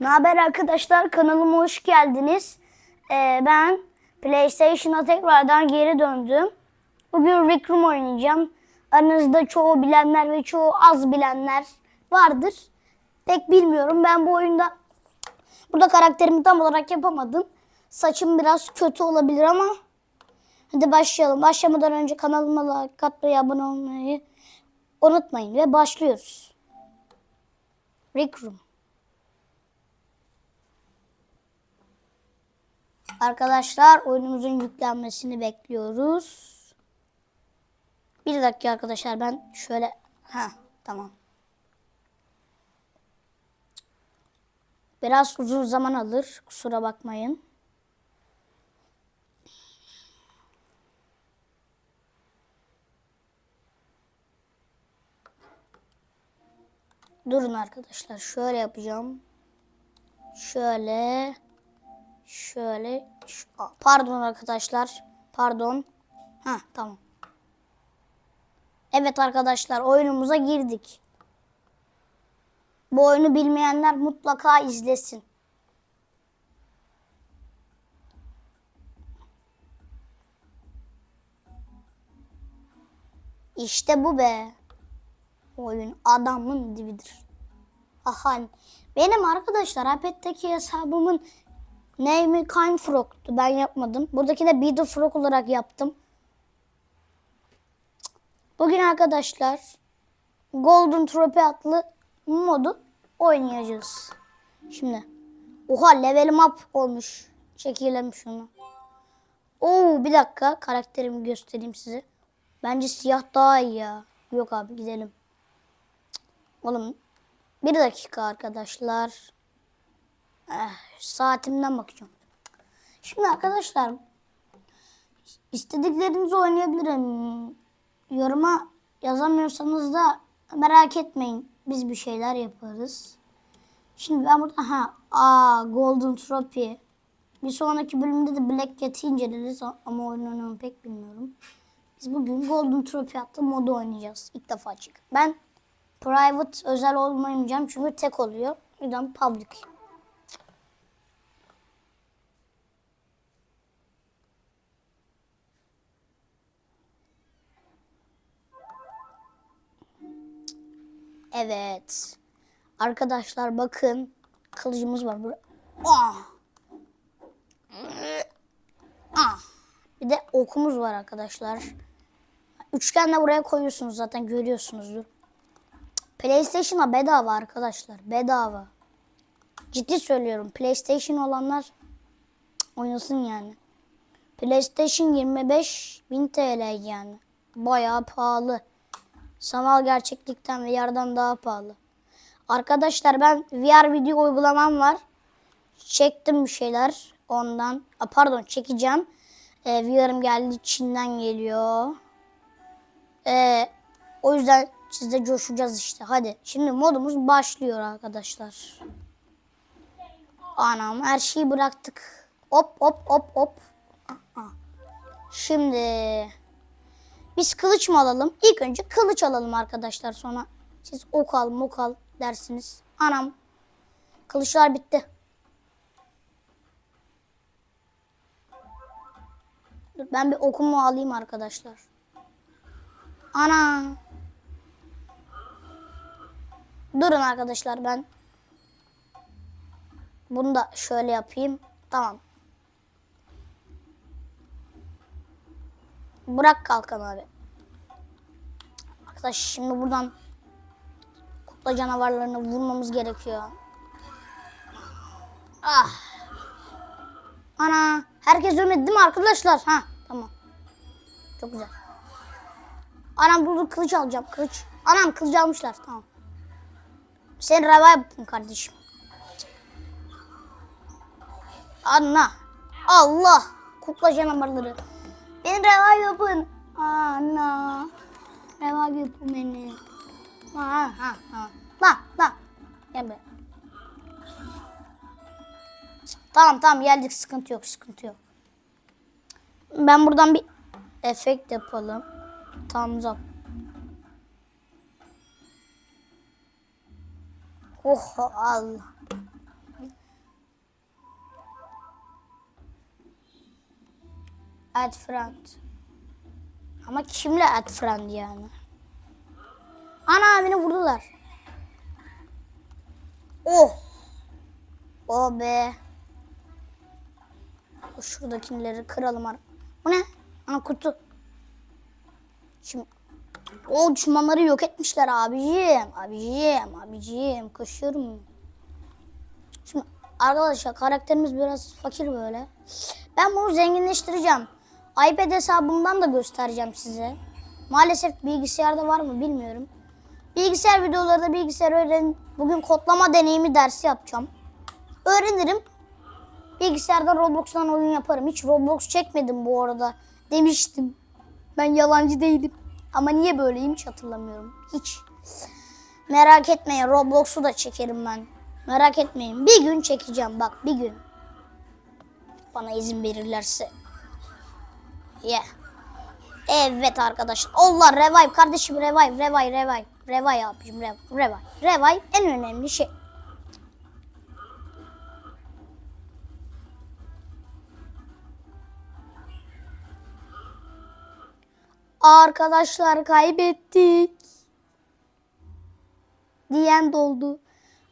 Ne haber arkadaşlar? Kanalıma hoş geldiniz. Ee, ben PlayStation'a tekrardan geri döndüm. Bugün Rick Room oynayacağım. Aranızda çoğu bilenler ve çoğu az bilenler vardır. Pek bilmiyorum. Ben bu oyunda burada karakterimi tam olarak yapamadım. Saçım biraz kötü olabilir ama hadi başlayalım. Başlamadan önce kanalıma like atmayı, abone olmayı unutmayın ve başlıyoruz. Rick Room. Arkadaşlar oyunumuzun yüklenmesini bekliyoruz. Bir dakika arkadaşlar ben şöyle ha tamam. Biraz uzun zaman alır kusura bakmayın. Durun arkadaşlar şöyle yapacağım. Şöyle Şöyle. Pardon arkadaşlar. Pardon. Ha tamam. Evet arkadaşlar oyunumuza girdik. Bu oyunu bilmeyenler mutlaka izlesin. İşte bu be. Oyun adamın dibidir. Aha. Benim arkadaşlar iPad'deki hesabımın Name'i Kind Frog'tu. Ben yapmadım. Buradaki de Beetle Frog olarak yaptım. Bugün arkadaşlar Golden Trophy adlı modu oynayacağız. Şimdi. Oha levelim up olmuş. Çekelim şunu. Oo bir dakika karakterimi göstereyim size. Bence siyah daha iyi ya. Yok abi gidelim. Oğlum bir dakika arkadaşlar. Eh, saatimden bakacağım. Şimdi arkadaşlar istediklerinizi oynayabilirim. Yoruma yazamıyorsanız da merak etmeyin. Biz bir şeyler yaparız. Şimdi ben burada ha aa Golden Trophy. Bir sonraki bölümde de Black Cat'i inceleriz ama oyununu pek bilmiyorum. Biz bugün Golden Trophy adlı modu oynayacağız. İlk defa çık. Ben private özel olmayacağım çünkü tek oluyor. Yüzden public. Evet. Arkadaşlar bakın. Kılıcımız var burada. Ah. Ah. Bir de okumuz var arkadaşlar. Üçgen de buraya koyuyorsunuz zaten görüyorsunuzdur. PlayStation'a bedava arkadaşlar. Bedava. Ciddi söylüyorum. PlayStation olanlar oynasın yani. PlayStation 25 bin TL yani. Bayağı pahalı. Sanal gerçeklikten ve yerden daha pahalı. Arkadaşlar ben VR video uygulamam var. Çektim bir şeyler ondan. A, pardon çekeceğim. Ee, VR'ım geldi Çin'den geliyor. Ee, o yüzden sizde coşacağız işte. Hadi şimdi modumuz başlıyor arkadaşlar. Anam her şeyi bıraktık. Hop hop hop hop. Şimdi biz kılıç mı alalım? İlk önce kılıç alalım arkadaşlar. Sonra siz ok al mok al dersiniz. Anam. Kılıçlar bitti. Dur, ben bir okumu alayım arkadaşlar. Ana. Durun arkadaşlar ben. Bunu da şöyle yapayım. Tamam. Bırak kalkan abi. Arkadaş şimdi buradan kukla canavarlarını vurmamız gerekiyor. Ah. Ana. Herkes ölmedi değil mi arkadaşlar? Ha tamam. Çok güzel. Anam burada kılıç alacağım. Kılıç. Anam kılıç almışlar. Tamam. Sen reva yaptın kardeşim. Anla. Allah. Kukla canavarları. Beni revive yapın. Ana. Revive yapın beni. Ha ha ha. La la. Gel be. Tamam tamam geldik sıkıntı yok sıkıntı yok. Ben buradan bir efekt yapalım. Thumbs up. Oh Allah. Add friend. Ama kimle add friend yani? Ana beni vurdular. Oh. Oh be. Şuradakileri kıralım. Bu ne? Ana kutu. Şimdi o düşmanları yok etmişler abicim. Abicim, abicim. Koşuyorum. Şimdi arkadaşlar karakterimiz biraz fakir böyle. Ben bunu zenginleştireceğim. iPad hesabımdan da göstereceğim size. Maalesef bilgisayarda var mı bilmiyorum. Bilgisayar videoları da bilgisayar öğren. Bugün kodlama deneyimi dersi yapacağım. Öğrenirim. Bilgisayarda Roblox'tan oyun yaparım. Hiç Roblox çekmedim bu arada. Demiştim. Ben yalancı değilim. Ama niye böyleyim hiç hatırlamıyorum. Hiç. Merak etmeyin Roblox'u da çekerim ben. Merak etmeyin. Bir gün çekeceğim bak bir gün. Bana izin verirlerse. Yeah. Evet arkadaşlar. Allah revive kardeşim revive revive revive. Revive abicim revive. Revive. Revive en önemli şey. Arkadaşlar kaybettik. Diyen doldu.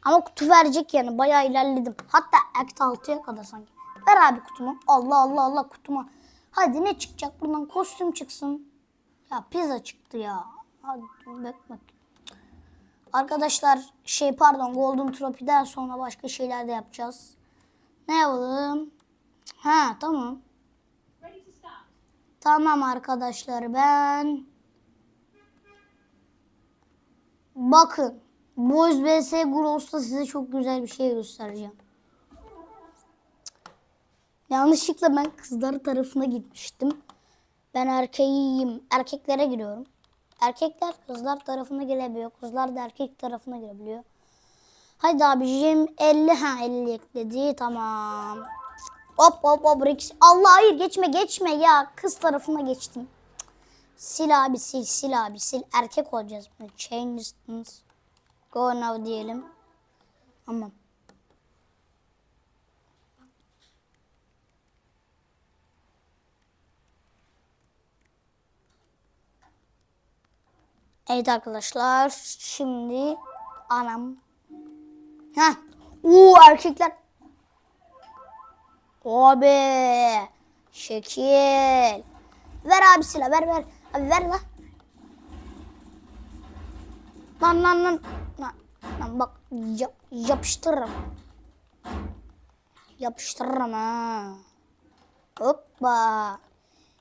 Ama kutu verecek yani bayağı ilerledim. Hatta act 6'ya kadar sanki. Ver abi kutumu. Allah Allah Allah kutuma. Hadi ne çıkacak buradan kostüm çıksın. Ya pizza çıktı ya. Hadi bak. Arkadaşlar şey pardon Golden Trophy'den sonra başka şeyler de yapacağız. Ne yapalım? Ha tamam. Tamam arkadaşlar ben bakın Boys vs Gross'ta size çok güzel bir şey göstereceğim. Yanlışlıkla ben kızlar tarafına gitmiştim. Ben erkeğiyim. Erkeklere giriyorum. Erkekler kızlar tarafına gelebiliyor. Kızlar da erkek tarafına girebiliyor. Haydi abicim 50 ha 50 ekledi tamam. Hop hop hop Rex. Allah hayır geçme geçme ya. Kız tarafına geçtim. Sil abi sil sil abi sil. Erkek olacağız. Change distance. Go now diyelim. Tamam. Evet arkadaşlar. Şimdi anam. Ha. Uuu erkekler. Abi. Şekil. Ver abi silah ver ver. Abi ver la. Lan lan lan. Lan, lan bak yap, yapıştırırım. Yapıştırırım ha. Hoppa.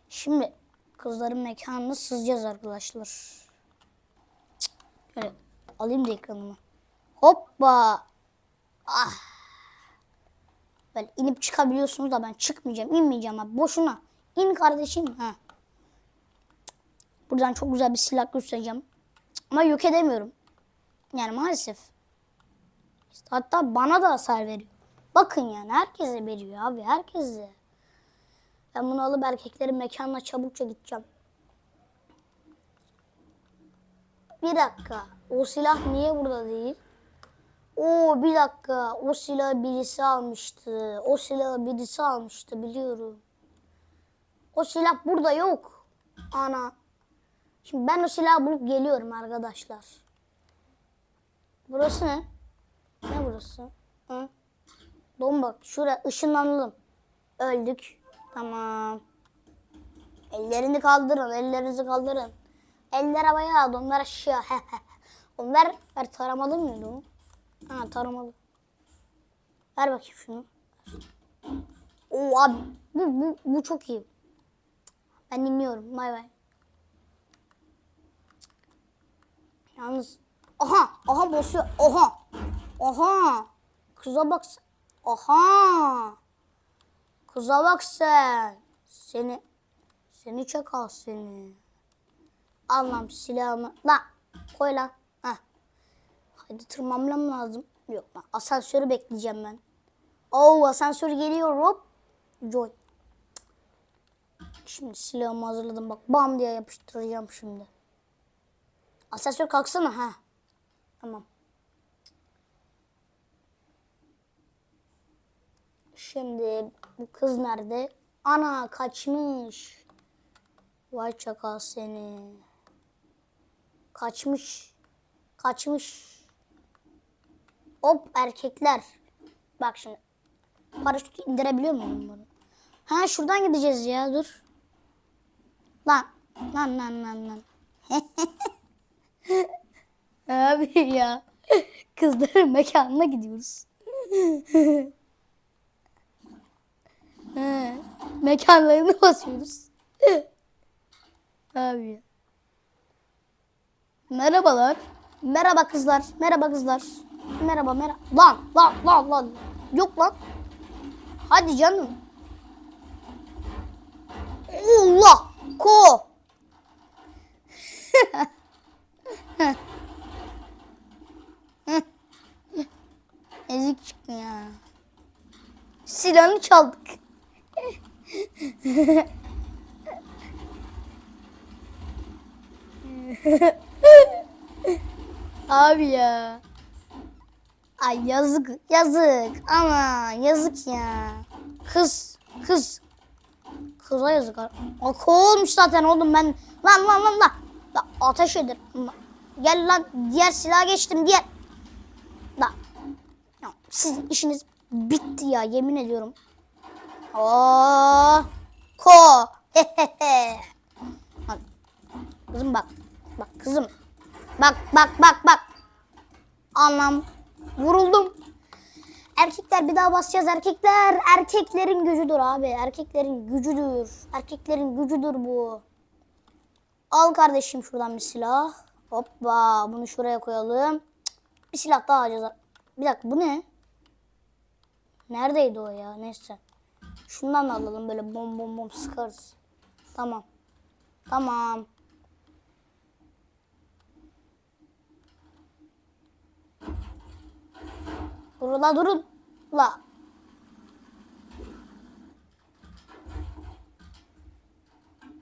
Şimdi kızların mekanını sızacağız arkadaşlar. Cık, Şöyle alayım da ekranımı. Hoppa. Ah. Böyle inip çıkabiliyorsunuz da ben çıkmayacağım, inmeyeceğim abi. Boşuna. İn kardeşim. Ha. Buradan çok güzel bir silah göstereceğim. Ama yok edemiyorum. Yani maalesef. Hatta bana da hasar veriyor. Bakın yani herkese veriyor abi herkese. Ben bunu alıp erkeklerin mekanına çabukça gideceğim. Bir dakika. O silah niye burada değil? Oo bir dakika. O silahı birisi almıştı. O silahı birisi almıştı biliyorum. O silah burada yok. Ana. Şimdi ben o silahı bulup geliyorum arkadaşlar. Burası ne? Ne burası? Hı? Bomba. Şuraya ışınlanalım. Öldük. Tamam. Ellerini kaldırın. Ellerinizi kaldırın. Eller havaya. Onlar aşağı. Onlar ver taramalı mıydı o? Ha taramalı. Ver bakayım şunu. Oo abi bu, bu, bu çok iyi. Ben dinliyorum. Bay bay. Yalnız aha aha boşu oha oha kıza bak oha kıza bak sen seni seni çakal seni Allah'ım silahımı lan koy lan Heh. Hadi tırmanmam lazım yok ben asansörü bekleyeceğim ben Oo asansör geliyor hop Joy Şimdi silahımı hazırladım bak bam diye yapıştıracağım şimdi Asansör kalksana ha. Tamam. Şimdi bu kız nerede? Ana kaçmış. Vay çakal seni. Kaçmış. Kaçmış. Hop erkekler. Bak şimdi. Paraşütü indirebiliyor muyum bunu? Ha şuradan gideceğiz ya dur. Lan. Lan lan lan lan. Abi ya. Kızların mekanına gidiyoruz. He, Mekanlarını basıyoruz. Abi ya. Merhabalar. Merhaba kızlar. Merhaba kızlar. Merhaba merhaba. Lan lan lan lan. Yok lan. Hadi canım. Allah. Ko. Ezik çıktı ya. Silahını çaldık. Abi ya. Ay yazık, yazık. Ama yazık ya. Kız, kız. Kıza yazık. Ak olmuş zaten oğlum ben. Lan lan lan lan. La, ateş eder. Gel lan diğer silah geçtim diğer. La. Ya, sizin işiniz bitti ya yemin ediyorum. Oo. Ko. Hehehe. Bak, Kızım bak. Bak kızım. Bak bak bak bak. Anlam. Vuruldum. Erkekler bir daha basacağız erkekler. Erkeklerin gücüdür abi. Erkeklerin gücüdür. Erkeklerin gücüdür bu. Al kardeşim şuradan bir silah. Hoppa bunu şuraya koyalım. Bir silah daha alacağız. Bir dakika bu ne? Neredeydi o ya? Neyse. Şundan da alalım böyle bom bom bom sıkarız. Tamam. Tamam. Durun la durun. La.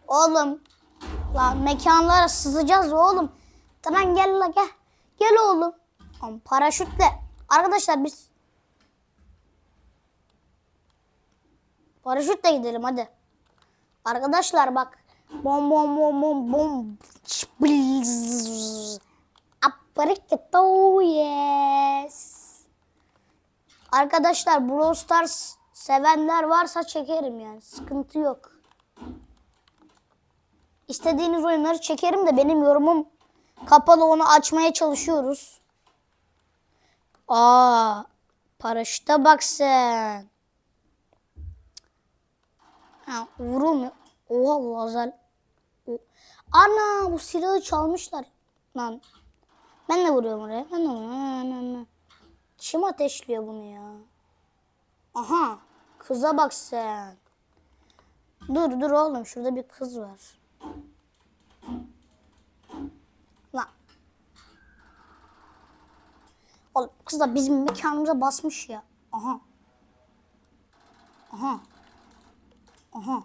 Oğlum. La mekanlara sızacağız oğlum. Tamam gel la gel. Gel oğlum. Oğlum, paraşütle. Arkadaşlar biz Paraşütle gidelim hadi. Arkadaşlar bak. Bom bom bom bom bom. Aparikato yes. Arkadaşlar Brawl Stars sevenler varsa çekerim yani. Sıkıntı yok. İstediğiniz oyunları çekerim de benim yorumum kapalı onu açmaya çalışıyoruz. Aa, paraşüte bak sen. Ha, vurulmuyor. Oha lazer. Ana bu silahı çalmışlar. Lan. Ben de vuruyorum oraya. Ben de vuruyorum. Kim ateşliyor bunu ya? Aha. Kıza bak sen. Dur dur oğlum şurada bir kız var. Lan. Oğlum kız da bizim mekanımıza basmış ya. Aha. Aha. Aha.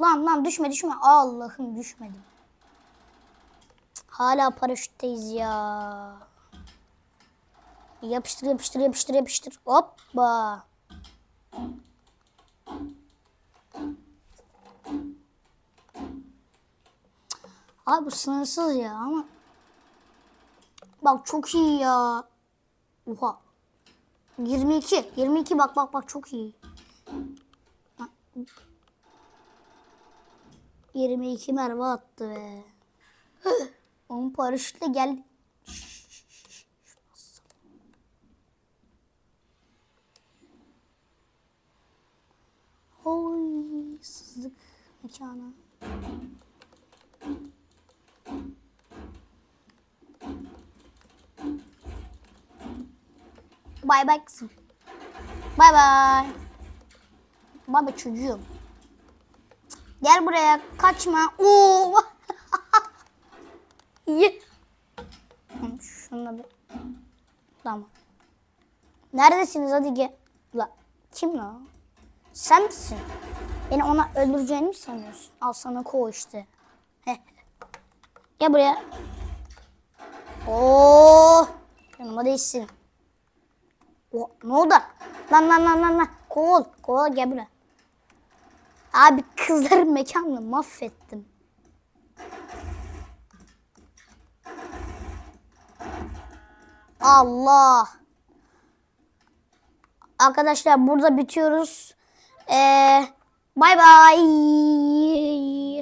Lan lan düşme düşme. Allah'ım düşmedim. Hala paraşütteyiz ya. Yapıştır yapıştır yapıştır yapıştır. Hoppa. Abi bu sınırsız ya ama. Bak çok iyi ya. Oha. 22. 22 bak bak bak çok iyi. 22 merve attı be. Onun paraşütle gel. Oy sızdık mekana. Bay bay kızım. Bay bay. Baba çocuğum. Gel buraya kaçma. Oo. Şunu bir. Tamam. Neredesiniz hadi gel. La kim la? Sen misin? Beni ona öldüreceğini mi sanıyorsun? Al sana ko işte. Heh. Gel buraya. Oo. Yanıma değilsin. O, ne oldu? Lan lan lan lan lan. Kol. Kol gel buraya. Abi kızların mekanını mahvettim. Allah. Arkadaşlar burada bitiyoruz. Ee, bay bay.